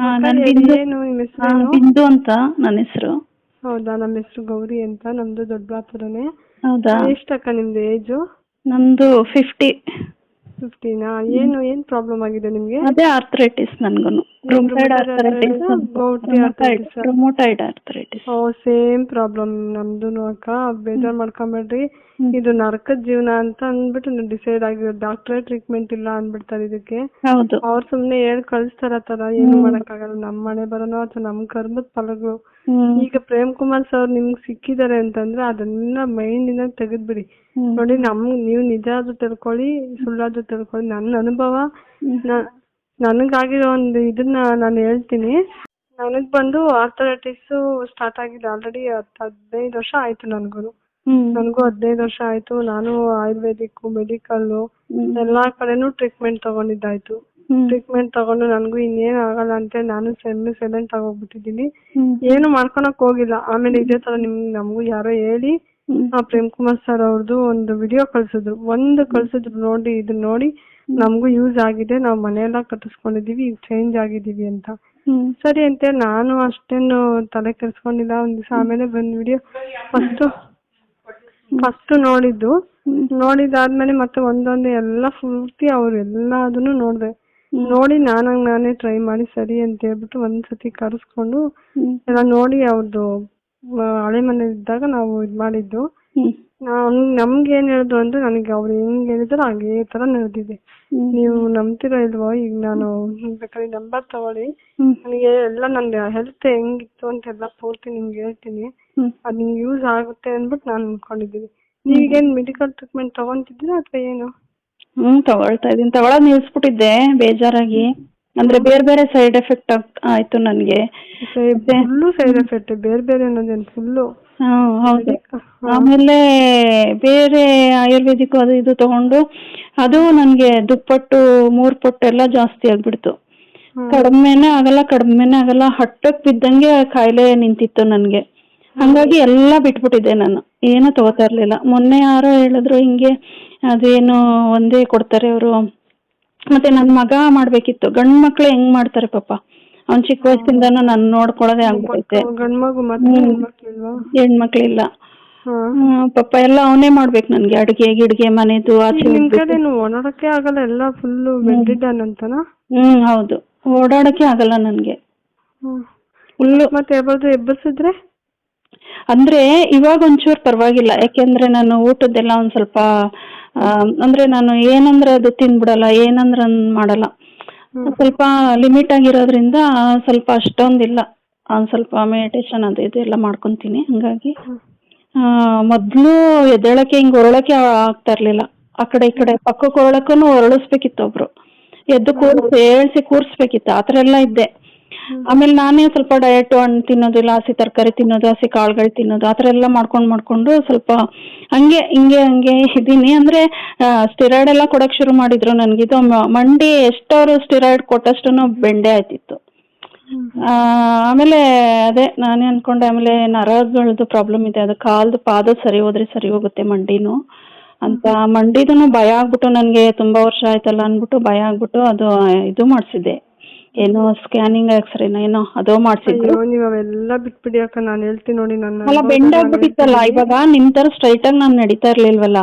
ನಾನ್ ಬಿಂದು ಏನು ನಿಮ್ಮ ಬಿಂದು ಅಂತ ನನ್ನ ಹೆಸರು. ಹೌದಾ ನಮ್ಮ ಹೆಸರು ಗೌರಿ ಅಂತ ನಮ್ದು ದೊಡ್ಡಬಳ್ಳಾಪುರನೇ ಹೌದಾ? ಎಷ್ಟಕ್ಕ ನಿಮ್ದು ಏಜು ನಂದು ಫಿಫ್ಟಿ ಫಿಫ್ಟೀನಾ ಏನು ಏನ್ ಪ್ರಾಬ್ಲಮ್ ಆಗಿದೆ ನಿಮ್ಗೆ? ಅದೇ arthritis ನನ್ಗೂನು. Rheumatoid arthritis gouty arthritis. Rheumatoid arthritis oh same problem ನಮ್ದು ಅಕ್ಕ. ಬೇಜಾರ್ ಮಾಡ್ಕೊಂಬೇಡ್ರಿ. ಇದು ನರಕದ ಜೀವನ ಅಂತ ಅಂದ್ಬಿಟ್ಟು ಡಿಸೈಡ್ ಆಗಿರೋ ಡಾಕ್ಟ್ರೇ ಟ್ರೀಟ್ಮೆಂಟ್ ಇಲ್ಲ ಅಂದ್ಬಿಡ್ತಾರೆ ಇದಕ್ಕೆ. ಅವ್ರು ಸುಮ್ನೆ ಹೇಳ್ ಕಳಿಸ್ತಾರ ತರ ಏನು ಮಾಡಕ್ಕಾಗಲ್ಲ. ನಮ್ ಮನೆ ಬರೋನೋ ಅಥವಾ ನಮ್ ಕರ್ಮದ ಫಲಗಳು. ಈಗ ಪ್ರೇಮ್ ಕುಮಾರ್ ಸರ್ ನಿಮ್ಗೆ ಸಿಕ್ಕಿದ್ದಾರೆ ಅಂತಂದ್ರೆ ಅದನ್ನ ಮೈಂಡ್ ಇಂದ ತೆಗೆದ್ಬಿಡಿ. ನೋಡಿ ನಮ್ ನೀವು ನಿಜ ಆದ್ರೂ ತಿಳ್ಕೊಳ್ಳಿ ಸುಳ್ಳಾದ್ರೂ ತಿಳ್ಕೊಳ್ಳಿ ನನ್ನ ಅನುಭವ ನನಗಾಗಿರೋ ಒಂದು ಇದನ್ನ ನಾನು ಹೇಳ್ತೀನಿ. ನನಗ್ ಬಂದು ಆರ್ಥರೈಟಿಸ್ ಸ್ಟಾರ್ಟ್ ಆಗಿದೆ ಆಲ್ರೆಡಿ ಹತ್ತು ಹದಿನೈದು ವರ್ಷ ಆಯ್ತು ನನ್ಗೂ ನನಗೂ ಹದಿನೈದು ವರ್ಷ ಆಯ್ತು. ನಾನು ಆಯುರ್ವೇದಿಕ್ ಮೆಡಿಕಲ್. ಎಲ್ಲಾ ಕಡೆನೂ ಟ್ರೀಟ್ಮೆಂಟ್ ತಗೊಂಡಿದ್ದಾಯ್ತು. ಟ್ರೀಟ್ಮೆಂಟ್ ತಗೊಂಡು ನನಗೂ ಇನ್ನೇನ್ ಆಗಲ್ಲ ಅಂತ ನಾನು ಸೆಮ್ ಸೆಲೆಂಟ್ ಆಗೋಗ್ಬಿಟ್ಟಿದೀನಿ ಏನು ಮಾಡ್ಕೊಳಕ್ ಹೋಗಿಲ್ಲ. ಆಮೇಲೆ ಇದೇ ತರ ನಿಮ್ ನಮಗೂ ಯಾರೋ ಹೇಳಿ. ಆ ಪ್ರೇಮ್ ಕುಮಾರ್ ಸರ್ ಅವ್ರದ್ದು ಒಂದು ವಿಡಿಯೋ ಕಳ್ಸಿದ್ರು. ಒಂದು ಕಳ್ಸಿದ್ರು ನೋಡಿ ಇದನ್ನ ನೋಡಿ. ನಮಗೂ ಯೂಸ್ ಆಗಿದೆ. ನಾವು ಮನೆಯೆಲ್ಲ ಕಟ್ಟಿಸ್ಕೊಂಡಿದೀವಿ ಈಗ ಚೇಂಜ್ ಆಗಿದೀವಿ ಅಂತ. ಸರಿ ಅಂತ ನಾನು ಅಷ್ಟೇನು ತಲೆ ಕೆಡಿಸ್ಕೊಂಡಿಲ್ಲ. ಒಂದ್ ದಿವಸ ಆಮೇಲೆ ಬಂದ್ ವಿಡಿಯೋ ಫಸ್ಟ್ ಫಸ್ಟ್ ನೋಡಿದ್ದು. ನೋಡಿದಾದ್ಮೇಲೆ ಮತ್ತೆ ಒಂದೊಂದು ಎಲ್ಲ ಪೂರ್ತಿ ಅವ್ರು ಎಲ್ಲದನ್ನು ನೋಡ್ದೆ. ನೋಡಿ ನಾನಾಗ್ ನಾನೇ ಟ್ರೈ ಮಾಡಿ ಸರಿ ಅಂತ ಹೇಳ್ಬಿಟ್ಟು ಒಂದ್ಸತಿ ಕರೆಸ್ಕೊಂಡು. ಎಲ್ಲ ನೋಡಿ ಅವ್ರದ್ದು ಹಳೆ ಮನೆ ಇದ್ದಾಗ ನಾವು ಇದ್ ಮಾಡಿದ್ದು. ಹ್ಮ್. ನಮ್ಗೆ ಏನ್ ಹೇಳಿದ್ರು ಅಂದ್ರೆ ನನಗೆ ಅವ್ರು ಹೆಂಗ್ ಹೇಳಿದ್ರು ಹಾಗೆ ತರ ನಡೆದಿದೆ. ನೀವು ನಂಬ್ತಿರೋ ಇಲ್ವೋ? ಈಗ ನಾನು ಬೇಕಾದ್ರೆ ನಂಬರ್ ತಗೊಳ್ಳಿ. ಹ್ಮ್. ನನಗೆ ಎಲ್ಲ ನನ್ನ ಹೆಲ್ತ್ ಹೆಂಗಿತ್ತು ಅಂತ ಎಲ್ಲ ಪೂರ್ತಿ ನಿಮ್ಗೆ ಹೇಳ್ತೀನಿ. ಹ್ಮ್. ಅದ್ ನಿಮ್ಗೆ ಯೂಸ್ ಆಗುತ್ತೆ ಅಂದ್ಬಿಟ್ಟು ನಾನು ಅನ್ಕೊಂಡಿದ್ದೀನಿ. ನೀವೇನ್ ಮೆಡಿಕಲ್ ಟ್ರೀಟ್ಮೆಂಟ್ ತಗೊಂತಿದ್ದೀರಾ ಅಥವಾ ಏನು? ಹ್ಮ್ ತಗೊಳ್ತಾ ಇದೀನಿ ತಗೊಳೋದ್ ನಿಲ್ಸ್ಬಿಟ್ಟಿದ್ದೆ ಬೇಜಾರಾಗಿ. ಅಂದ್ರೆ ಬೇರೆ ಬೇರೆ ಸೈಡ್ ಎಫೆಕ್ಟ್ ಆಯ್ತು ನನಗೆ. ಫುಲ್ಲು ಸೈಡ್ ಎಫೆಕ್ಟ್ ಬೇರೆ ಬೇರೆ ಅನ್ನೋದೇನು ಫುಲ್ಲು ಹೌದು. ಆಮೇಲೆ ಬೇರೆ ಆಯುರ್ವೇದಿಕ್ ಅದು ಇದು ತಗೊಂಡು ಅದು ನನ್ಗೆ ದುಪ್ಪಟ್ಟು ಮೂರ್ ಪಟ್ಟು ಎಲ್ಲ ಜಾಸ್ತಿ ಆಗ್ಬಿಡ್ತು. ಕಡಿಮೆನೆ ಆಗಲ್ಲ ಕಡಿಮೆನೆ ಆಗಲ್ಲ ಹಟ್ಟಕ್ ಬಿದ್ದಂಗೆ ಕಾಯಿಲೆ ನಿಂತಿತ್ತು ನನ್ಗೆ. ಹಂಗಾಗಿ ಎಲ್ಲ ಬಿಟ್ಬಿಟ್ಟಿದ್ದೆ ನಾನು. ಏನೂ ತಗೋತಾ ಇರ್ಲಿಲ್ಲ. ಮೊನ್ನೆ ಯಾರೋ ಹೇಳಿದ್ರು ಹಿಂಗೆ ಅದೇನು ಒಂದೇ ಕೊಡ್ತಾರೆ ಅವರು. ಮತ್ತೆ ನನ್ ಮಗ ಮಾಡ್ಬೇಕಿತ್ತು. ಗಂಡ್ ಮಕ್ಳು ಹೆಂಗ್ ಮಾಡ್ತಾರೆ ಪಾಪ. ಅವ್ನ್ ಚಿಕ್ಕ ವಯಸ್ಸಿಂದಾನು ನಾನು ನೋಡ್ಕೊಳ್ಳೋದೇ ಆಗ್ಬಿಟ್ಟೈತೆ ಗಂಡ್ಮಗು ಮತ್ತೆ ಹೆಣ್ಮಕ್ಳಿಲ್ವಾ ಹೆಣ್ಮಕ್ಳಿಲ್ಲ ಹ್ಮ್, ಪಾಪ ಎಲ್ಲ ಅವನೇ ಮಾಡ್ಬೇಕು ನನ್ಗೆ. ಅಡ್ಗೆ ಗಿಡ್ಗೆ ಮನೆದು ಆಚೆ ನಿಮ್ ಹೋಗ್ಬಿಟ್ಟು. ಕಡೆ ಓಡಾಡಕ್ಕೆ ಆಗಲ್ಲ? ಎಲ್ಲ ಫುಲ್ಲು ಬೆಂಡಿದ್ದಾನಂತನ ಅಂತನಾ ಹ್ಮ್ ಹೌದು. ಓಡಾಡಕ್ಕೆ ಆಗಲ್ಲ ನನ್ಗೆ. ಹ್ಮ್. ಫುಲ್ಲು ಮತ್ತೆ ಯಾವ್ದು ಎಬ್ಬಸಿದ್ರೆ? ಅಂದ್ರೆ ಇವಾಗ ಒಂಚೂರು ಪರವಾಗಿಲ್ಲ. ಯಾಕೆಂದ್ರೆ ನಾನು ಊಟದ್ದೆಲ್ಲ ಒಂದ್ ಸ್ವಲ್ಪ ಅಂದ್ರೆ ನಾನು ಏನಂದ್ರೆ ಅದು ತಿನ್ಬಿಡಲ್ಲ ಏನಂದ್ರೆ ಮಾಡಲ್ಲ. ಸ್ವಲ್ಪ ಲಿಮಿಟ್ ಆಗಿರೋದ್ರಿಂದ ಸ್ವಲ್ಪ ಅಷ್ಟೊಂದಿಲ್ಲ. ಒಂದ್ ಸ್ವಲ್ಪ ಮೆಡಿಟೇಷನ್ ಅದು ಇದು ಎಲ್ಲ ಮಾಡ್ಕೊಂತೀನಿ ಹಂಗಾಗಿ. ಆ, ಮೊದ್ಲು ಎದ್ದೇಳಕ್ಕೆ ಹಿಂಗ್ ಹೊರಳಕ್ಕೆ ಆಗ್ತಾ ಇರ್ಲಿಲ್ಲ. ಆ ಕಡೆ ಈ ಕಡೆ ಪಕ್ಕಕ್ಕೆ ಹೊರಳಕ್ಕೂ ಹೊರಳಿಸ್ಬೇಕಿತ್ತು ಒಬ್ರು. ಎದ್ದು ಕೂರ್ಸಿ ಹೇಳ್ಸಿ ಕೂರ್ಸ್ಬೇಕಿತ್ತು ಆತರ ಎಲ್ಲ ಇದ್ದೆ. ಆಮೇಲೆ ನಾನೇ ಸ್ವಲ್ಪ ಡಯಟ್ ಹಣ್ಣು ತಿನ್ನೋದು ಇಲ್ಲ ಹಸಿ ತರಕಾರಿ ತಿನ್ನೋದು ಹಸಿ ಕಾಳುಗಳು ತಿನ್ನೋದು ಆ ಥರ ಎಲ್ಲ ಮಾಡ್ಕೊಂಡು ಮಾಡ್ಕೊಂಡು ಸ್ವಲ್ಪ ಹಂಗೆ ಹಿಂಗೆ ಹಂಗೆ ಇದೀನಿ ಅಂದ್ರೆ ಸ್ಟಿರಾಯ್ಡ್ ಎಲ್ಲ ಕೊಡಕ್ ಶುರು ಮಾಡಿದ್ರು ನನ್ಗಿದು ಮಂಡಿ ಎಷ್ಟವ್ರು ಸ್ಟಿರಾಯ್ಡ್ ಕೊಟ್ಟಷ್ಟು ಬೆಂಡೆ ಆಯ್ತಿತ್ತು. ಆ, ಆಮೇಲೆ ಅದೇ ನಾನೇ ಅನ್ಕೊಂಡೆ ಆಮೇಲೆ ನರಗಳದ್ದು ಪ್ರಾಬ್ಲಮ್ ಇದೆ. ಅದು ಕಾಲ್ದು ಪಾದ ಸರಿ ಹೋದ್ರೆ ಸರಿ ಹೋಗುತ್ತೆ ಮಂಡಿನು. ಅಂತ ಮಂಡಿದನು ಭಯ ಆಗ್ಬಿಟ್ಟು ನನಗೆ ತುಂಬಾ ವರ್ಷ ಆಯ್ತಲ್ಲ ಅನ್ಬಿಟ್ಟು ಭಯ ಆಗ್ಬಿಟ್ಟು ಅದು ಇದು ಮಾಡಿಸಿದ್ದೆ. ಏನೋ ಸ್ಕ್ಯಾನಿಂಗ್ ಎಕ್ಸ್ರೇನ ಏನೋ ಅದೋ ಮಾಡ್ಸಿದ್ರು. ಅಯ್ಯೋ ನೀವ್ ಅವೆಲ್ಲ ಬಿಟ್ಬಿಡಿ ಅಕ್ಕ. ನಾನ್ ಹೇಳ್ತೀನಿ ನೋಡಿ ನನ್ನ ಅಲ್ಲ ಬೆಂಡ್ ಆಗ್ಬಿಟ್ಟಿತ್ತಲ್ಲ ಇವಾಗ ನಿಮ್ ತರ ಸ್ಟ್ರೈಟ್ ಆಗಿ ನಾನು ನಡೀತಾ ಇರ್ಲಿಲ್ವಲ್ಲ?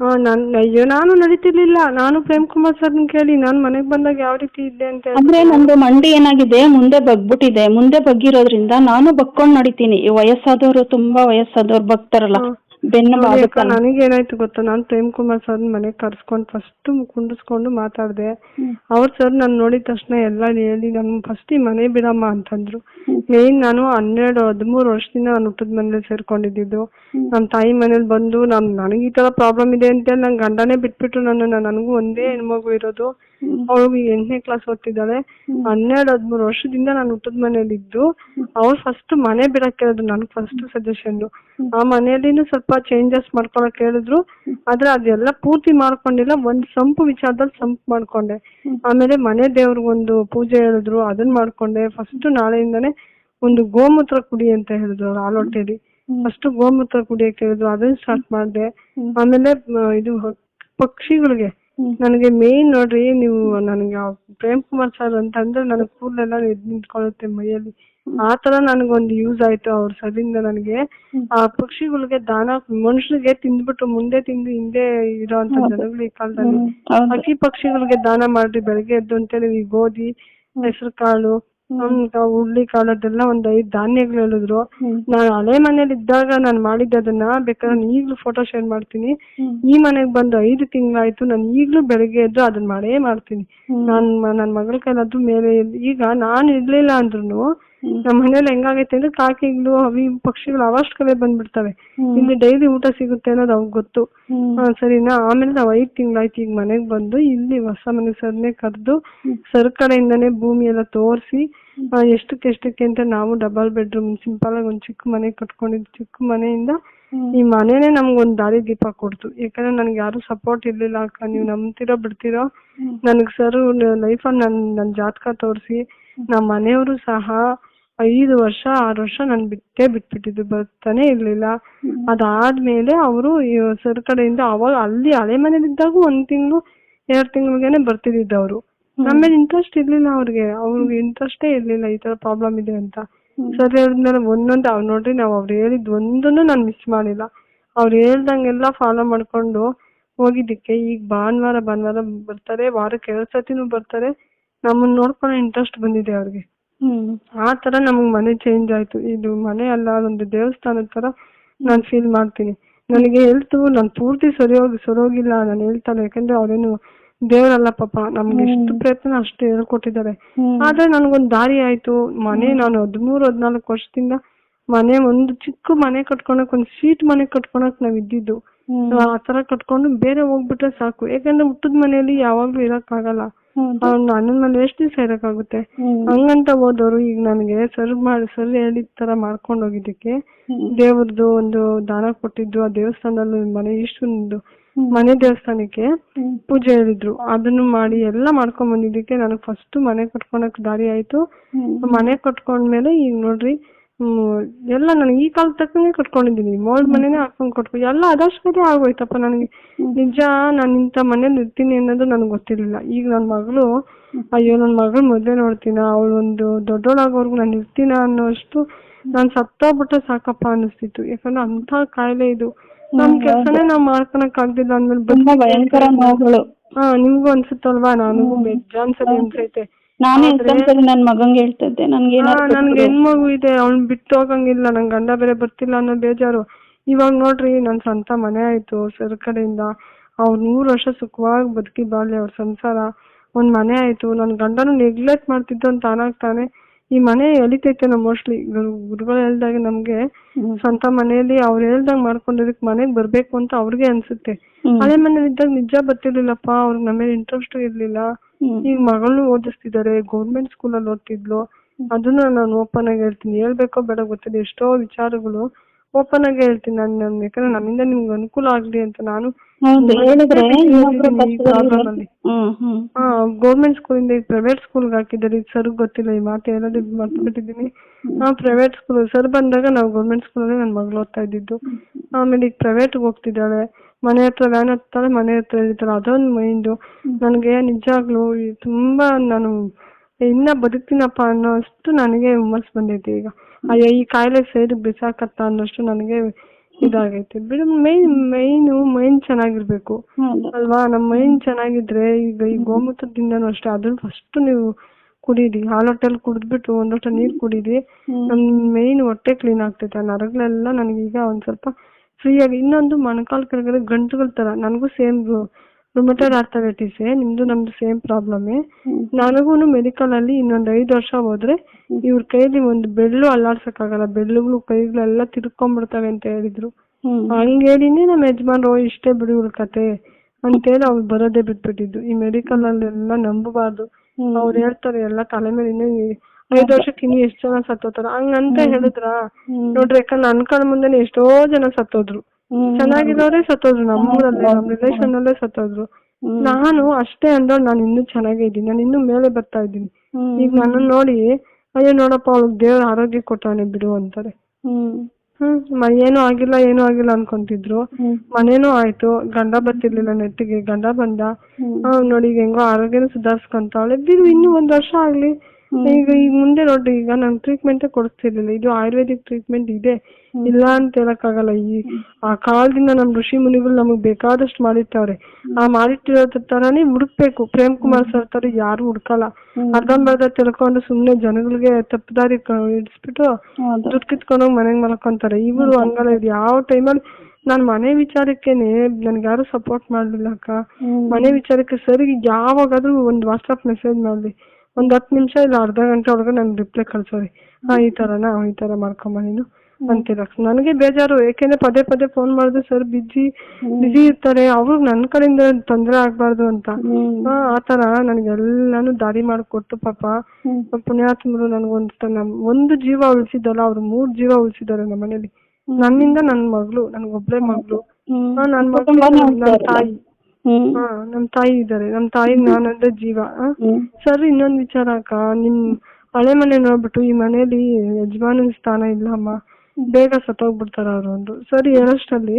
ಹಾ ನಾನ್ ಅಯ್ಯೋ ನಾನು ನಡೀತಿರ್ಲಿಲ್ಲ. ನಾನು ಪ್ರೇಮ್ ಕುಮಾರ್ ಸರ್ನ ಕೇಳಿ ನಾನ್ ಮನೆಗ್ ಬಂದಾಗ ಯಾವ ರೀತಿ ಇದ್ದೆ ಅಂತ ಅಂದ್ರೆ ನಂದು ಮಂಡಿ ಏನಾಗಿದೆ ಮುಂದೆ ಬಗ್ಬಿಟ್ಟಿದೆ. ಮುಂದೆ ಬಗ್ಗಿರೋದ್ರಿಂದ ನಾನು ಬಗ್ಕೊಂಡ್ ನಡಿತೀನಿ. ಈ ವಯಸ್ಸಾದವರು ತುಂಬಾ ವಯಸ್ಸಾದವ್ರು ಬಗ್ತಾರಲ್ಲ. ಬೆನ್ನು ಅಕ್ಕ ನನಗೇನಾಯ್ತು ಗೊತ್ತಾ? ನಾನ್ ಪ್ರೇಮ್ ಕುಮಾರ್ ಸರ್ ಮನೆಗ್ ಕರ್ಸ್ಕೊಂಡ್ ಫಸ್ಟ್ ಕುಂಡಿಸ್ಕೊಂಡು ಮಾತಾಡ್ದೆ. ಅವ್ರ ಸರ್ ನಾನು ನೋಡಿದ ತಕ್ಷಣ ಎಲ್ಲ ಹೇಳಿ ನನ್ ಫಸ್ಟ್ ಈ ಮನೆ ಬಿಡಮ್ಮ ಅಂತಂದ್ರು. ಮೇನ್ ನಾನು ಹನ್ನೆರಡು ಹದಿಮೂರು ವರ್ಷದಿಂದ ನಾನು ಹುಟ್ಟದ ಮನೇಲಿ ಸೇರ್ಕೊಂಡಿದ್ದು. ನಮ್ ತಾಯಿ ಮನೇಲಿ ಬಂದು ನಮ್ ನನಗೆ ಈ ತರ ಪ್ರಾಬ್ಲಮ್ ಇದೆ ಅಂತ ನನ್ ಗಂಡನೇ ಬಿಟ್ಬಿಟ್ರು ನನ್ನ ನನಗೂ ಒಂದೇ ಹೆಣ್ಮಗು ಇರೋದು. ಅವಳು ಎಂಟನೇ ಕ್ಲಾಸ್ ಓದ್ತಿದ್ದಾಳೆ. ಹನ್ನೆರಡು ಹದಿಮೂರು ವರ್ಷದಿಂದ ನಾನು ಹುಟ್ಟದ ಮನೇಲಿ ಇದ್ದು ಅವ್ರು ಫಸ್ಟ್ ಮನೆ ಬಿಡಕ್ ಹೇಳಿದ್ರು ನನ್ಗೆ ಫಸ್ಟ್ ಸಜೆಷನ್ ಆ ಮನೆಯಲ್ಲಿನೂ ಸ್ವಲ್ಪ ಚೇಂಜಸ್ ಮಾಡ್ಕೊಳಕ್ ಹೇಳಿದ್ರು. ಆದ್ರೆ ಅದೆಲ್ಲ ಪೂರ್ತಿ ಮಾಡ್ಕೊಂಡಿಲ್ಲ. ಒಂದ್ ಸಂಪ್ ವಿಚಾರದಲ್ಲಿ ಸಂಪ್ ಮಾಡ್ಕೊಂಡೆ. ಆಮೇಲೆ ಮನೆ ದೇವ್ರಿಗೊಂದು ಪೂಜೆ ಹೇಳಿದ್ರು. ಅದನ್ನ ಮಾಡ್ಕೊಂಡೆ. ಫಸ್ಟ್ ನಾಳೆಯಿಂದಾನೆ ಒಂದು ಗೋಮೂತ್ರ ಕುಡಿ ಅಂತ ಹೇಳಿದ್ರು ಅವ್ರು ಆಲೋಟೆಯಲ್ಲಿ ಫಸ್ಟ್ ಗೋಮೂತ್ರ ಕುಡಿಯಕ್ಕೆ ಹೇಳಿದ್ರು. ಅದನ್ನ ಸ್ಟಾರ್ಟ್ ಮಾಡ್ದೆ. ಆಮೇಲೆ ಇದು ಪಕ್ಷಿಗಳಿಗೆ. ನನಗೆ ಮೇನ್ ನೋಡ್ರಿ ನೀವು ನನಗೆ ಆ ಪ್ರೇಮ್ ಕುಮಾರ್ ಸರ್ ಅಂತಂದ್ರೆ ನನಗೆ ಕೂದಲೆಲ್ಲ ಎದ್ದು ನಿಂತ್ಕೊಳ್ಳುತ್ತೆ ಮೈಯಲ್ಲಿ. ಆ ತರ ನನಗೊಂದು ಯೂಸ್ ಆಯ್ತು ಅವ್ರ ಸರಿಂದ ನನಗೆ. ಆ ಪಕ್ಷಿಗಳಿಗೆ ದಾನ ಮನುಷ್ಯರಿಗೆ ತಿಂದ್ಬಿಟ್ಟು ಮುಂದೆ ತಿಂದು ಹಿಂದೆ ಇರೋಂತ ಜನಗಳು ಈ ಕಾಲದಲ್ಲಿ. ಹೌದು. ಹಕ್ಕಿ ಪಕ್ಷಿಗಳಿಗೆ ದಾನ ಮಾಡ್ರಿ ಬೆಳಗ್ಗೆ ಎದ್ದು ಅಂತೇಳಿ ಈ ಗೋಧಿ ಹೆಸರು ಕಾಳು ಹುಳ್ಳಿ ಕಾಳು ಕಾಳದೆಲ್ಲ ಒಂದ್ ಐದ್ ಧಾನ್ಯಗಳು ಹೇಳಿದ್ರು. ನಾನು ಹಳೆ ಮನೇಲಿ ಇದ್ದಾಗ ನಾನು ಮಾಡಿದ್ದೆ ಅದನ್ನ ಬೇಕಾದ್ರೆ ನಾನು ಈಗ್ಲೂ ಫೋಟೋ ಶೇರ್ ಮಾಡ್ತೀನಿ. ಈ ಮನೆಗ್ ಬಂದು ಐದು ತಿಂಗಳಾಯ್ತು ನಾನು ಈಗ್ಲೂ ಬೆಳಿಗ್ಗೆ ಎದ್ದು ಅದನ್ನ ಮಾಡೇ ಮಾಡ್ತೀನಿ. ನಾನ್ ಮ- ನನ್ ಮಗಳ ಕೈಲಾದ್ರೂ ಮೇಲೆ ಎದ್ದು- ಈಗ ನಾನ್ ಇರ್ಲಿಲ್ಲ ಅಂದ್ರೂ ನಮ್ಮ ಮನೇಲಿ ಹೆಂಗಾಗೈತೆ ಅಂದ್ರೆ ಕಾಕಿಗಳು ಅವಿ ಪಕ್ಷಿಗಳು ಅವಷ್ಟಕವೇ ಬಂದ್ಬಿಡ್ತವೆ. ಹ್ಮ್. ಇಲ್ಲಿ ಡೈಲಿ ಊಟ ಸಿಗುತ್ತೆ ಅನ್ನೋದು ಅವ್ಗ್ ಗೊತ್ತು. ಆ, ಸರಿನಾ? ಆಮೇಲೆ ನಾವ್ ಐದ್ ತಿಂಗಳಾಯ್ತು ಈಗ ಮನೆಗ್ ಬಂದು ಇಲ್ಲಿ ಹೊಸ ಮನೆ ಸರ್ನೇ ಕರೆದು ಸರ್ ಕಡೆಯಿಂದಾನೇ ಭೂಮಿ ಎಲ್ಲ ತೋರಿಸಿ ಎಷ್ಟಕ್ಕೆ ಎಷ್ಟಕ್ಕೆ ಅಂತ ನಾವು ಡಬಲ್ ಬೆಡ್ರೂಮ್ ಸಿಂಪಲ್ ಆಗಿ ಒಂದ್ ಚಿಕ್ಕ ಮನೆ ಕಟ್ಕೊಂಡಿದ್ ಚಿಕ್ಕ ಮನೆಯಿಂದ. ಈ ಮನೆನೇ ನಮ್ಗೊಂದ್ ದಾರಿ ದೀಪ ಕೊಡ್ತು. ಯಾಕಂದ್ರೆ ನನ್ಗೆ ಯಾರು ಸಪೋರ್ಟ್ ಇರ್ಲಿಲ್ಲ ಅಕ್ಕ ನೀವು ನಂಬ್ತಿರೋ ಬಿಡ್ತಿರೋ. ನನಗ್ ಸರ್ ಅಲ್ಲಿ ನನ್ ನನ್ ಜಾತಕ ತೋರಿಸಿ ನಮ್ಮ ಮನೆಯವರು ಸಹ ಐದು ವರ್ಷ ಆರು ವರ್ಷ ನಾನು ಬಿಟ್ಟೇ ಬಿಟ್ಬಿಟ್ಟಿದ್ದು ಬರ್ತಾನೆ ಇರ್ಲಿಲ್ಲ. ಅದಾದ್ಮೇಲೆ ಅವರು ಸರ್ ಕಡೆಯಿಂದ ಅವಾಗ ಅಲ್ಲಿ ಹಳೆ ಮನೇಲಿದ್ದಾಗ ಒಂದ್ ತಿಂಗಳು ಎರಡ್ ತಿಂಗಳಿಗೆನೆ ಬರ್ತಿದ್ದಿದ್ದು ಅವರು ನಮ್ಮೇಲೆ ಇಂಟ್ರೆಸ್ಟ್ ಇರ್ಲಿಲ್ಲ ಅವ್ರಿಗೆ. ಅವ್ರಿಗೆ ಇಂಟ್ರೆಸ್ಟೇ ಇರ್ಲಿಲ್ಲ ಈ ತರ ಪ್ರಾಬ್ಲಮ್ ಇದೆ ಅಂತ. ಸರ್ ಹೇಳಿದ್ಮೇಲೆ ಒಂದೊಂದು ಅವ್ರು ನೋಡ್ರಿ ನಾವ್ ಅವ್ರು ಹೇಳಿದ್ ಒಂದನ್ನು ನಾನ್ ಮಿಸ್ ಮಾಡಿಲ್ಲ. ಅವ್ರು ಹೇಳ್ದಂಗೆಲ್ಲ ಫಾಲೋ ಮಾಡ್ಕೊಂಡು ಹೋಗಿದ್ದಕ್ಕೆ ಈಗ ಭಾನುವಾರ ಭಾನುವಾರ ಬರ್ತಾರೆ ವಾರಕ್ಕೆ ಎರಡ್ ಸತಿನೂ ಬರ್ತಾರೆ. ನಮ್ಮನ್ನ ನೋಡ್ಕೊಳ್ಳೋ ಇಂಟ್ರೆಸ್ಟ್ ಬಂದಿದೆ ಅವ್ರಿಗೆ. ಹ್ಮ್. ಆ ತರ ನಮಗ್ ಮನೆ ಚೇಂಜ್ ಆಯ್ತು. ಇದು ಮನೆ ಅಲ್ಲ ಒಂದು ದೇವಸ್ಥಾನದ ತರ ನಾನ್ ಫೀಲ್ ಮಾಡ್ತೀನಿ. ನನಗೆ ಹೆಲ್ತ್ ನಾನ್ ಪೂರ್ತಿ ಸರಿ ಹೋಗಿ ಸರೋಗಿಲ್ಲ ನಾನು ಹೇಳ್ತಾರೆ. ಯಾಕಂದ್ರೆ ಅವ್ರೇನು ದೇವರಲ್ಲ ಪಾಪ ನಮ್ಗೆ ಎಷ್ಟು ಪ್ರಯತ್ನ ಅಷ್ಟು ಹೇಳ್ಕೊಟ್ಟಿದ್ದಾರೆ. ಕೊಟ್ಟಿದ್ದಾರೆ ಆದ್ರೆ ನನ್ಗೊಂದ್ ದಾರಿ ಆಯ್ತು. ಮನೆ ನಾನು ಹದಿಮೂರು ಹದ್ನಾಲ್ಕು ವರ್ಷದಿಂದ ಮನೆ ಒಂದು ಚಿಕ್ಕ ಮನೆ ಕಟ್ಕೊಳಕ್ ಒಂದ್ ಸೀಟ್ ಮನೆ ಕಟ್ಕೊಳಕ್ ನಾವ್ ಇದ್ದಿದ್ದು. ಆ ತರ ಕಟ್ಕೊಂಡು ಬೇರೆ ಹೋಗ್ಬಿಟ್ರೆ ಸಾಕು. ಯಾಕಂದ್ರೆ ಹುಟ್ಟದ ಮನೆಯಲ್ಲಿ ಯಾವಾಗ್ಲೂ ಇರಕ್ ಆಗಲ್ಲ ಹೌದು. ನಾನು ಅಣ್ಣನ ಮನೆ ಎಷ್ಟ್ ದಿವಸ ಇರಕ್ಕಾಗುತ್ತೆ. ಹಂಗಂತ ಹೋದವ್ರು ಈಗ ನನಗೆ ಸರ್ ಮಾಡಿ ಸರ್ ಹೇಳಿದ ತರ ಮಾಡ್ಕೊಂಡು ಹೋಗಿದ್ದಕ್ಕೆ. ದೇವ್ರದ್ದು ಒಂದು ದಾನ ಕೊಟ್ಟಿದ್ದು ಆ ದೇವಸ್ಥಾನದಲ್ಲಿ ಮನೆ ಇಷ್ಟೊಂದು. ಮನೆ ದೇವಸ್ಥಾನಕ್ಕೆ ಪೂಜೆ ಹೇಳಿದ್ರು ಅದನ್ನು ಮಾಡಿ ಎಲ್ಲ ಮಾಡ್ಕೊಂಡ್ ಬಂದಿದ್ದಕ್ಕೆ ನನಗೆ ಫಸ್ಟ್ ಮನೆ ಕಟ್ಕೊಳಕ್ ದಾರಿ ಆಯ್ತು ಮನೆ ಕಟ್ಕೊಂಡ್ಮೇಲೆ ಈಗ ನೋಡ್ರಿ ಎಲ್ಲ ನನಗೆ ಈ ಕಾಲದ ತಕ್ಕಂಗೆ ಕಟ್ಕೊಂಡಿದ್ದೀನಿ. ಮೋಲ್ಡ್ ಮನೆನೇ ಹಾಕೊಂಡ್ ಕಟ್ಕೊ ಎಲ್ಲ ಅದಷ್ಟೇ ಆಗೋಯ್ತಪ್ಪ ನನಗೆ. ನಿಜ ನಾನು ಇಂಥ ಮನೇಲಿ ಇರ್ತೀನಿ ಅನ್ನೋದು ನನಗೆ ಗೊತ್ತಿರ್ಲಿಲ್ಲ. ಈಗ ನನ್ನ ಮಗಳು ಅಯ್ಯೋ ನನ್ನ ಮಗಳು ಮದ್ವೆ ನೋಡ್ತೀನ? ಅವಳು ಒಂದು ದೊಡ್ಡೋಳಾಗೋರ್ಗು ನಾನು ಇರ್ತೀನ ಅನ್ನೋಷ್ಟು ನಾನು ಸತ್ತೋಗ್ಬಿಟ್ರೆ ಸಾಕಪ್ಪ ಅನಿಸ್ತಿತ್ತು ಯಾಕಂದ್ರೆ ಅಂತ ಕಾಯಿಲೆ ಇದು. ನಮ್ ಕೆಲ್ಸನೇ ನಾವ್ ಮಾಡ್ಕೊಳಕ್ ಆಗ್ದಿಲ್ಲ ಅಂದ್ಮೇಲೆ ಹಾ ನಿಮ್ಗೂ ಅನ್ಸುತ್ತಲ್ವಾ? ನಾನು ಬೇಜಾನ್ ಸರಿ ಅನ್ಸೈತೆ. ನಾನೇ ಮಗಂಗೆ ಹೇಳ್ತಾ ಇದ್ದೆ ನನ್ಗೆ ಹಾ ಏನಾದ್ರು ನನ್ಗೆ ಹೆಣ್ಮಗು ಇದೆ. ಅವ್ನ್ ಬಿಟ್ಟು ಹೋಗಂಗಿಲ್ಲ. ನನ್ ಗಂಡ ಬೇರೆ ಬರ್ತಿಲ್ಲ ಅನ್ನೋ ಬೇಜಾರು. ಇವಾಗ ನೋಡ್ರಿ ನನ್ ಸ್ವಂತ ಮನೆ ಆಯ್ತು ಸರ್ ಕಡೆಯಿಂದ. ಅವ್ರು ನೂರ್ ವರ್ಷ ಸುಖವಾಗಿ ಬದುಕಿ ಬಾಳ್ಲಿ ಅವ್ರ ಸಂಸಾರ. ಒಂದ್ ಮನೆ ಆಯ್ತು. ನನ್ ಗಂಡನು ನೆಗ್ಲೆಕ್ಟ್ ಮಾಡ್ತಿದ್ದು ಅಂತ ತಾನಾಗ್ ತಾನೇ ಈ ಮನೆ ಎಲಿತೈತೆ ಮೋಸ್ಟ್ಲಿ. ಗುರುಗಳು ಹೇಳ್ದಾಗ ನಮ್ಗೆ. ಸ್ವಂತ ಮನೆಯಲ್ಲಿ ಅವ್ರು ಹೇಳ್ದಾಗ ಮಾಡ್ಕೊಂಡಿದ್ದಕ್ ಮನೆಗ್ ಬರ್ಬೇಕು ಅಂತ ಅವ್ರಿಗೆ ಅನ್ಸುತ್ತೆ. ಹಳೆ ಮನೇಲಿ ಇದ್ದಾಗ ನಿಜ ಬರ್ತಿರ್ಲಿಲ್ಲಪ್ಪ ಅವ್ರಿಗೆ ನಮ್ಮ ಮೇಲೆ ಇಂಟ್ರೆಸ್ಟ್ ಇರ್ಲಿಲ್ಲ. ಈಗ ಮಗಳು ಓದಿಸ್ತಿದ್ದಾರೆ ಗೌರ್ಮೆಂಟ್ ಸ್ಕೂಲಲ್ಲಿ ಓದ್ತಿದ್ಲು. ಅದನ್ನ ನಾನು ಓಪನ್ ಆಗಿ ಹೇಳ್ತೀನಿ. ಹೇಳ್ಬೇಕೋ ಬೇಡ ಗೊತ್ತಿಲ್ಲ. ಎಷ್ಟೋ ವಿಚಾರಗಳು ಓಪನ್ ಆಗಿ ಹೇಳ್ತೀನಿ ನಾನು ನನ್ ಯಾಕಂದ್ರೆ ನಮ್ಮಿಂದ ನಿಮ್ಗೆ ಅನುಕೂಲ ಆಗ್ಲಿ ಅಂತ ನಾನು ಹೌದು ಹೇಳಿದ್ರೆ ಇನ್ನೊಬ್ರು ಪ್ರಾಬ್ಲಮ್ ಹ್ಮ್ ಗೌರ್ಮೆಂಟ್ ಸ್ಕೂಲಿಂದ ಈಗ ಪ್ರೈವೇಟ್ ಸ್ಕೂಲ್ಗೆ ಹಾಕಿದ್ದಾರೆ ಈಗ ಸರ್ ಗೊತ್ತಿಲ್ಲ ಈ ಮಾತು ಹೇಳೋದು ಬಿಟ್ಟಿದ್ದೀನಿ ಹಾ ಪ್ರೈವೇಟ್ ಸ್ಕೂಲ್ ಸರ್ ಬಂದಾಗ ನಾವು ಗೌರ್ಮೆಂಟ್ ಸ್ಕೂಲಲ್ಲಿ ನನ್ನ ಮಗಳು ಓದ್ತಾ ಇದ್ದಿದ್ದು. ಆಮೇಲೆ ಈಗ ಪ್ರೈವೇಟ್ಗೆ ಹೋಗ್ತಿದ್ದಾಳೆ ಮನೆ ಹತ್ರ ವ್ಯಾನ್ ಹತ್ತಾಳೆ ಮನೆ ಹತ್ರ ಇರ್ತಾರೆ ಅದೊಂದು ಮೈಂಡು ನನಗೆ ನಿಜಾಗ್ಲೂ ತುಂಬಾ ನಾನು ಇನ್ನ ಬದುಕ್ತೀನಪ್ಪ ಅನ್ನೋ ಅಷ್ಟು ನನಗೆ ಹುಮ್ಮಸ್ ಬಂದೈತೆ ಈಗ. ಅಯ್ಯೋ ಈ ಕಾಯಿಲೆ ಸೈಡ್ ಬಿಸಾಕತ್ತ ಅನ್ನೋಷ್ಟು ನನಗೆ ಇದಾಗೈತೆ. ಬಿಡು ಮೈನ್ ಮೈನು ಮೈನ್ ಚೆನ್ನಾಗಿರ್ಬೇಕು. ಅಲ್ವಾ? ನಮ್ಮ ಮೈನ್ ಚೆನ್ನಾಗಿದ್ರೆ ಈಗ ಈ ಗೋಮೂತ್ರದಿಂದನೂ ಅಷ್ಟೇ. ಅದನ್ನ ಫಸ್ಟ್ ನೀವು ಕುಡೀರಿ. ಹಾಲ್ ಹೊಟ್ಟೆಲಿ ಕುಡಿದ್ಬಿಟ್ಟು ಒಂದ್ ಲೋಟ ನೀರ್ ಕುಡೀರಿ. ನಮ್ ಮೈನ್ ಹೊಟ್ಟೆ ಕ್ಲೀನ್ ಆಗ್ತೈತೆ. ಆ ನರಗಳೆಲ್ಲ ನನಗೀಗ ಒಂದ್ ಸ್ವಲ್ಪ ಫ್ರೀ ಆಗಿ ಇನ್ನೊಂದು ಮೊಣಕಾಲ್ ಕೆಳಗಡೆ ಗಂಟುಗಳ ತರ. ನನಗೂ ಸೇಮ್ ರುಮಟೆಡ್ ಆರ್ಥರೈಟಿಸ್ ನಿಮ್ದು ನಮ್ದು ಸೇಮ್ ಪ್ರಾಬ್ಲಮ್ ನನಗೂ ನನಗೂನು ಮೆಡಿಕಲ್ ಅಲ್ಲಿ ಇನ್ನೊಂದ್ ಐದು ವರ್ಷ ಹೋದ್ರೆ ಇವ್ರ ಕೈಲಿ ಒಂದು ಬೆಳ್ಳು ಅಲ್ಲಾಡ್ಸಕ್ಕಾಗಲ್ಲ. ಬೆಳ್ಳುಗಳು ಕೈಗಳೆಲ್ಲ ತಿರ್ಕೊಂಡ್ಬಿಡ್ತವೆ ಅಂತ ಹೇಳಿದ್ರು. ಹಂಗೇಳಿನೇ ಹಂಗ್ ಹೇಳಿನೇ ನಮ್ಮ ಯಜಮಾನ್ರು ಇಷ್ಟೇ ಬಿಡಿ ಇವ್ರ ಕತೆ ಅಂತೇಳಿ ಅವ್ರು ಬರೋದೇ ಬಿಟ್ಬಿಟ್ಟಿದ್ದು ಈ ಮೆಡಿಕಲ್ ಅಲ್ಲೆಲ್ಲ ನಂಬಬಾರ್ದು. ಅವ್ರು ಹೇಳ್ತಾರೆ ಎಲ್ಲ ತಲೆ ಮೇಲೆ ಇನ್ನೂ ಐದ್ ವರ್ಷಕ್ಕೆ ಇನ್ನು ಎಷ್ಟ್ ಜನ ಸತ್ತೋತಾರ. ಹಂಗಂತ ಹೇಳಿದ್ರ. ನೋಡ್ರಿ ಯಾಕಂದ್ರೆ ನನ್ ಕಣ್ ಮುಂದೆನೆ ಎಷ್ಟೋ ಜನ ಸತ್ತೋದ್ರು. ಚೆನ್ನಾಗಿರೋರೇ ಸತ್ತೋದ್ರು ನಮ್ಮೂರಲ್ಲಿ ನಮ್ ರಿಲೇಶನ್ ಅಲ್ಲೇ ಸತ್ತೋದ್ರು. ನಾನು ಅಷ್ಟೇ ಅಂದ್ರೆ ನಾನು ಇನ್ನೂ ಚೆನ್ನಾಗೇ ಇದ್ದೀನಿ. ನಾನು ಇನ್ನೂ ಮೇಲೆ ಬರ್ತಾ ಇದ್ದೀನಿ. ಈಗ ನನ್ನ ನೋಡಿ ಅಯ್ಯೋ ನೋಡಪ್ಪ ಅವ್ಳಿಗೆ ದೇವ್ರ ಆರೋಗ್ಯ ಕೊಟ್ಟವನೆ ಬಿಡು ಅಂತಾರೆ. ಹ್ಮ್. ಏನೂ ಆಗಿಲ್ಲ ಏನೂ ಆಗಿಲ್ಲ ಅನ್ಕೊಂತಿದ್ರು. ಮನೇನೂ ಆಯ್ತು. ಗಂಡ ಬರ್ತಿರ್ಲಿಲ್ಲ ನೆಟ್ಟಿಗೆ. ಗಂಡ ಬಂದ. ನೋಡಿ ಹೆಂಗೋ ಆರೋಗ್ಯನೂ ಸುಧಾರಿಸ್ಕೊಂತಾವಳೆ. ಬಿಡು ಇನ್ನೂ ಒಂದ್ ವರ್ಷ ಆಗ್ಲಿ. ಈಗ ಈಗ ಮುಂದೆ ನೋಡಿ ಈಗ ನಾನು ಟ್ರೀಟ್ಮೆಂಟ್ ಕೊಡಿಸ್ತಿರ್ಲಿಲ್ಲ. ಇದು ಆಯುರ್ವೇದಿಕ್ ಟ್ರೀಟ್ಮೆಂಟ್ ಇದೆ. ಇಲ್ಲ ಅಂತ ಹೇಳಕ್ಕಾಗಲ್ಲ. ಈ ಆ ಕಾಲದಿಂದ ನಮ್ ಋಷಿ ಮುನಿಗಳು ನಮಗ್ ಬೇಕಾದಷ್ಟು ಮಾಡಿರ್ತಾವ್ರೆ ಆ ಮಾಡಿಟ್ಟಿರೋ ತರಾನೇ ಹುಡುಕ್ಬೇಕು. ಪ್ರೇಮ್ ಕುಮಾರ್ ಸರ್ ತರ ಯಾರು ಹುಡ್ಕಲ್ಲ. ಅರ್ಧಂಬರ್ಧ ತಿಳ್ಕೊಂಡು ಸುಮ್ನೆ ಜನಗಳಿಗೆ ತಪ್ಪದಾರಿ ಇಡ್ಸ್ಬಿಟ್ಟು ದುಡ್ಡು ಕಿತ್ಕೊಂಡೋಗಿ ಮನೆಗ್ ಮಲ್ಕೊಂತಾರೆ. ಇವರು ಹಂಗಲ್ಲ. ಇದು ಯಾವ ಟೈಮಲ್ಲಿ ನಾನ್ ಮನೆ ವಿಚಾರಕ್ಕೇನೆ ನನ್ಗೆ ಯಾರು ಸಪೋರ್ಟ್ ಮಾಡ್ಲಿಲ್ಲ ಅಕ್ಕ. ಮನೆ ವಿಚಾರಕ್ಕೆ ಸರಿ ಯಾವಾಗಾದ್ರೂ ಒಂದ್ ವಾಟ್ಸ್ಆಪ್ ಮೆಸೇಜ್ ಮಾಡ್ಲಿ. ಒಂದ್ ಹತ್ತು ನಿಮಿಷ ಇಲ್ಲ ಅರ್ಧ ಗಂಟೆ ಒಳಗೆ ನನ್ಗೆ ರಿಪ್ಲೈ ಕಳ್ಸೋರಿ ಹಾ ಈ ತರನಾ? ಈ ತರ ಮಾಡ್ಕೊಂಬ ನೀನು ಅಂತೀರ. ನನಗೆ ಬೇಜಾರು ಯಾಕೆಂದ್ರೆ ಪದೇ ಪದೇ ಫೋನ್ ಮಾಡಿದ್ರೆ ಸರ್ ಬಿಜಿ ಬಿಜಿ ಇರ್ತಾರೆ. ಅವ್ರು ನನ್ ಕಡೆಯಿಂದ ತೊಂದರೆ ಆಗ್ಬಾರ್ದು ಅಂತ. ಆ ಆತರ ನನ್ಗೆಲ್ಲಾನು ದಾರಿ ಮಾಡ್ಕೊಟ್ಟು ಪಾಪ. ಪುಣ್ಯಾತ್ಮರು ನನ್ಗೊಂದು ಒಂದು ಜೀವ ಉಳಿಸಿದ್ದಲ್ಲ ಅವ್ರು ಮೂರ್ ಜೀವ ಉಳಿಸಿದ್ದಾರೆ ನಮ್ಮ ಮನೇಲಿ ನನ್ನಿಂದ ನನ್ ಮಗಳು ನನ್ಗೊಬ್ಳೆ ಮಗಳು. ಹ್ಮ್. ನನ್ ಮಗಳು ಕುಟುಂಬನೇ ನನ್ ತಾಯಿ. ಹಾ ನಮ್ ತಾಯಿ ಇದ್ದಾರೆ. ನಮ್ ತಾಯಿ ನಾನಂದ್ರೆ ಜೀವ. ಸರ್ ಇನ್ನೊಂದ್ ವಿಚಾರ ಅಕ್ಕ. ನಿಮ್ ಹಳೆ ಮನೆ ನೋಡ್ಬಿಟ್ಟು ಈ ಮನೇಲಿ ಯಜಮಾನನ ಸ್ಥಾನ ಇಲ್ಲ ಅಮ್ಮ. ಬೇಗ ಸತ್ತೋಗ್ಬಿಡ್ತಾರ ಅವ್ರು ಅಂದ್ರು. ಸರ್ ಎರಷ್ಟಲ್ಲಿ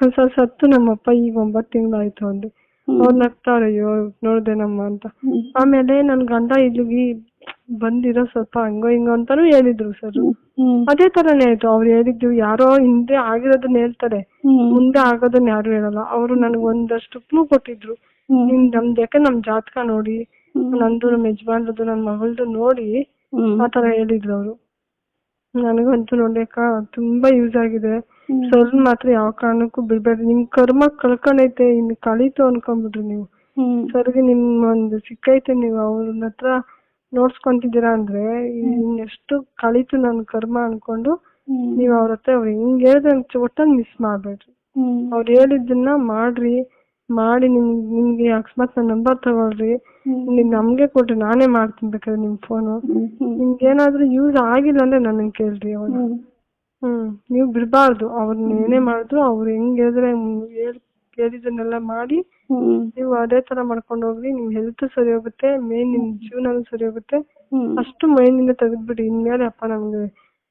ಸರ್ ಸತ್ತು ನಮ್ಮಪ್ಪ ಈಗ ಒಂಬತ್ ತಿಂಗಳಾಯ್ತು ಅಂದ್ರು ಅವ್ರು ನಗ್ತಾರೆ ಅಯ್ಯೋ ನೋಡ್ದೇನಮ್ಮ ಅಂತ. ಆಮೇಲೆ ನನ್ ಗಂಡ ಇಲ್ಲಿಗೆ ಬಂದಿರೋ ಸ್ವಲ್ಪ ಹಂಗೋ ಹಿಂಗೋ ಅಂತಾನು ಹೇಳಿದ್ರು ಸರ್. ಅದೇ ತರನೇ ಆಯ್ತು. ಅವ್ರು ಹೇಳಿದ್ದು ಯಾರೋ ಹಿಂದೆ ಆಗಿರೋದನ್ನ ಹೇಳ್ತಾರೆ. ಮುಂದೆ ಆಗೋದನ್ನ ಯಾರು ಹೇಳಲ್ಲ. ಅವರು ನನಗೆ ಒಂದಷ್ಟು ಕ್ಲೂ ಕೊಟ್ಟಿದ್ರು. ನಿಮ್ ನಮ್ದು ಯಾಕೆ ನಮ್ ಜಾತಕ ನೋಡಿ ನಂದು ನಮ್ ಯಜಮಾನ್ರದ್ದು ನನ್ ಮಗಳದು ನೋಡಿ ಆ ತರ ಹೇಳಿದ್ರು ಅವರು. ನನಗಂತೂ ನೋಡ್ಲಿಕ್ಕ ತುಂಬಾ ಯೂಸ್ ಆಗಿದೆ. ಸರ್ ಮಾತ್ರ ಯಾವ ಕಾರಣಕ್ಕೂ ಬಿಡ್ಬೇಡ್ರಿ ನಿಮ್ ಕರ್ಮ ಕಳ್ಕೊಂಡೈತೆ ಇನ್ ಕಳೀತು ಅನ್ಕೊಂಡ್ಬಿಡ್ರಿ ನೀವು. ಸರ್ಗೆ ನಿಮ್ ಒಂದು ಸಿಕ್ಕೈತೆ ನೀವು ಅವ್ರನ್ನ ಹತ್ರ ನೋಡ್ಸ್ಕೊಂತಿದ್ದೀರಾ ಅಂದ್ರೆ ಇನ್ನೆಷ್ಟು ಕಳೀತು ನನ್ ಕರ್ಮ ಅನ್ಕೊಂಡು ನೀವ್ ಅವ್ರ ಹತ್ರ ಅವ್ರು ಹೆಂಗ್ ಹೇಳಿದ್ರೆ ಒಟ್ಟಲ್ಲಿ ಮಿಸ್ ಮಾಡ್ಬೇಡ್ರಿ ಅವ್ರು ಹೇಳಿದ್ದನ್ನ ಮಾಡ್ರಿ ಮಾಡಿ ನಿಮ್ ನಿಮ್ಗೆ ಅಕಸ್ಮಾತ್ ನನ್ ನಂಬರ್ ತಗೊಳ್ರಿ. ನೀವ್ ನಮ್ಗೆ ಕೊಟ್ರಿ ನಾನೇ ಮಾಡ್ತೀನಿ ಬೇಕಾದ್ರೆ ನಿಮ್ ಫೋನು ನಿಮ್ಗೆ ಏನಾದ್ರೂ ಯೂಸ್ ಆಗಿಲ್ಲ ಅಂದ್ರೆ ನನ್ನ ಕೇಳ್ರಿ ಅವಾಗ ಹ್ಮ್. ನೀವು ಬಿಡ್ಬಾರ್ದು. ಅವ್ರನ್ನ ಏನೇ ಮಾಡಿದ್ರು ಅವ್ರು ಹೆಂಗ್ ಹೇಳಿದ್ರೆ ಹೇಳ್ ಮಾಡಿ ನೀವು ಅದೇ ತರ ಮಾಡ್ಕೊಂಡು ಹೋಗ್ರಿ. ನಿಮ್ ಹೆಲ್ತ್ ಸರಿ ಹೋಗುತ್ತೆ ಮೇನ್ ನಿಮ್ ಜೀವನ ಸರಿ ಹೋಗುತ್ತೆ. ಅಷ್ಟು ಮೈಂಡ್ ಇಂದ ತೆಗೆದ್ಬಿಡಿ. ಇನ್ಮೇಲೆ ಅಪ್ಪ ನಮ್ಗೆ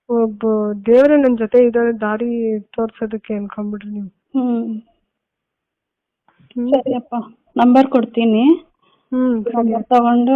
ಒಬ್ಬ ದೇವರೇ ನನ್ ಜೊತೆ ಇದ್ದಾರೆ ದಾರಿ ತೋರ್ಸೋದಕ್ಕೆ ಅನ್ಕೊಂಡ್ಬಿಡ್ರಿ ನೀವು. ಸರಿಯಪ್ಪ ನಂಬರ್ ಕೊಡ್ತೀನಿ. ಹ್ಮ್ ತಗೊಂಡು